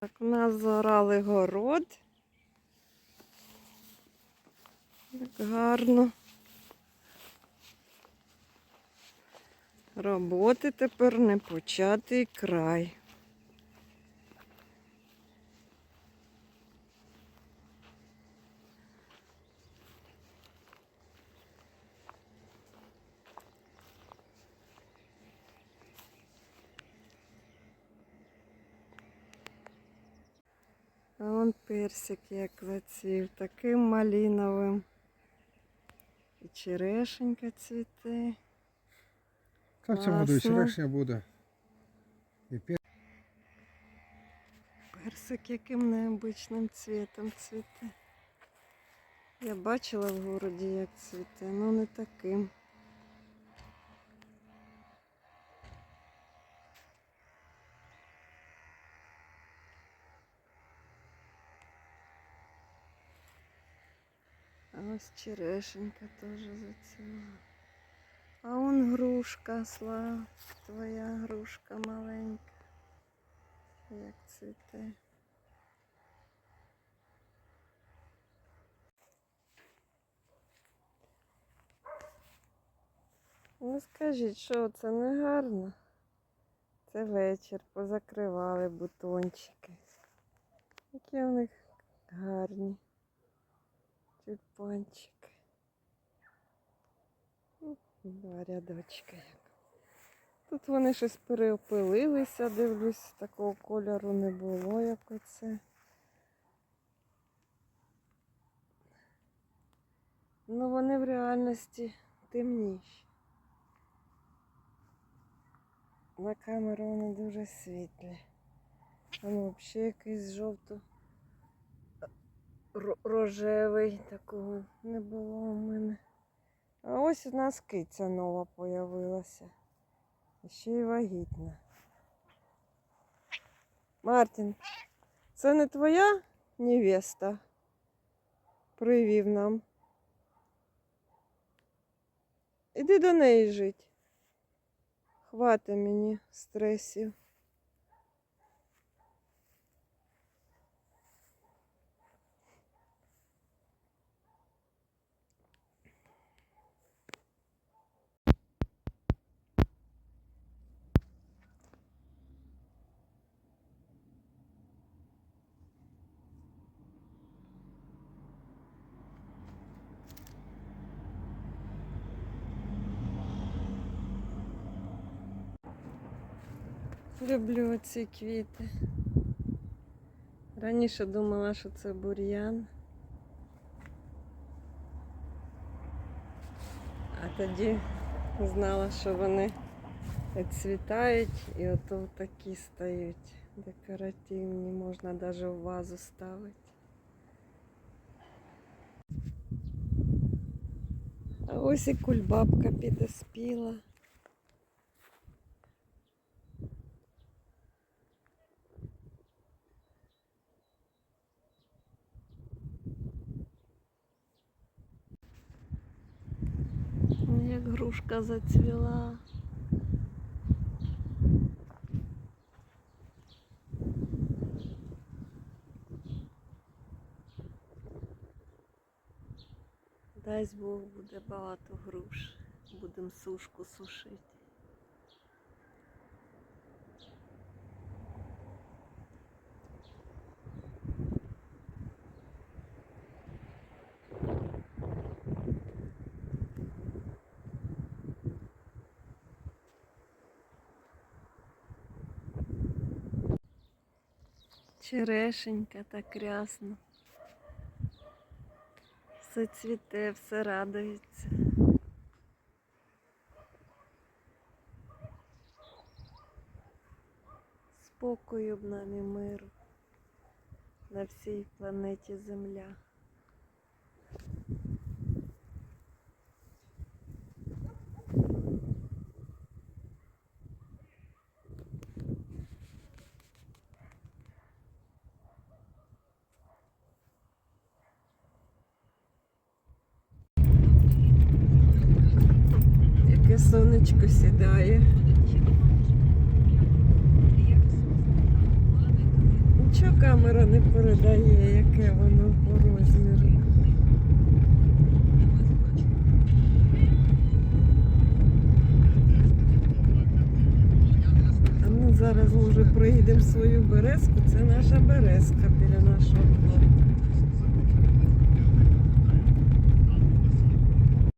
Так, у нас зорали город. Як гарно. Роботи тепер не початий край. Вон персик як зацвів, таким малиновим. І черешенька цвіте. Та в цьому году і черешня буде. І пе- Персик яким необичним цвітом цвіте. Я бачила в городі, як цвіте, але не таким. Ось черешенька теж зацвіла. А он грушка, слава, твоя грушка маленька. Як цвіте. Ну скажіть, що це не гарно? Це вечір, позакривали бутончики. Які у них гарні тюльпанчики. Ну, Два рядочки. Тут вони щось переопилилися, дивлюсь, такого кольору не було, як оце. Ну вони в реальності темніші. На камеру вони дуже світлі. Воно взагалі якийсь жовто рожевий, такого не було у мене. А ось у нас киця нова появилася. Ще й вагітна. Мартін, це не твоя невеста? Привів нам. Іди до неї жить. Хвати мені стресів. Люблю ці квіти. Раніше думала, що це бур'ян. А тоді знала, що вони цвітають і ото такі стають декоративні, можна навіть в вазу ставити. А ось і кульбабка підоспіла. Як грушка зацвіла. Дасть Бог буде багато груш. Будемо сушку сушити. Черешенька так рясно. Все цвіте, все радується. Спокою б нам і миру на всій планеті Земля. Яке сонечко сідає. Нічого камера не передає, яке воно по розміру. А ми зараз може приїдемо в свою березку. Це наша березка біля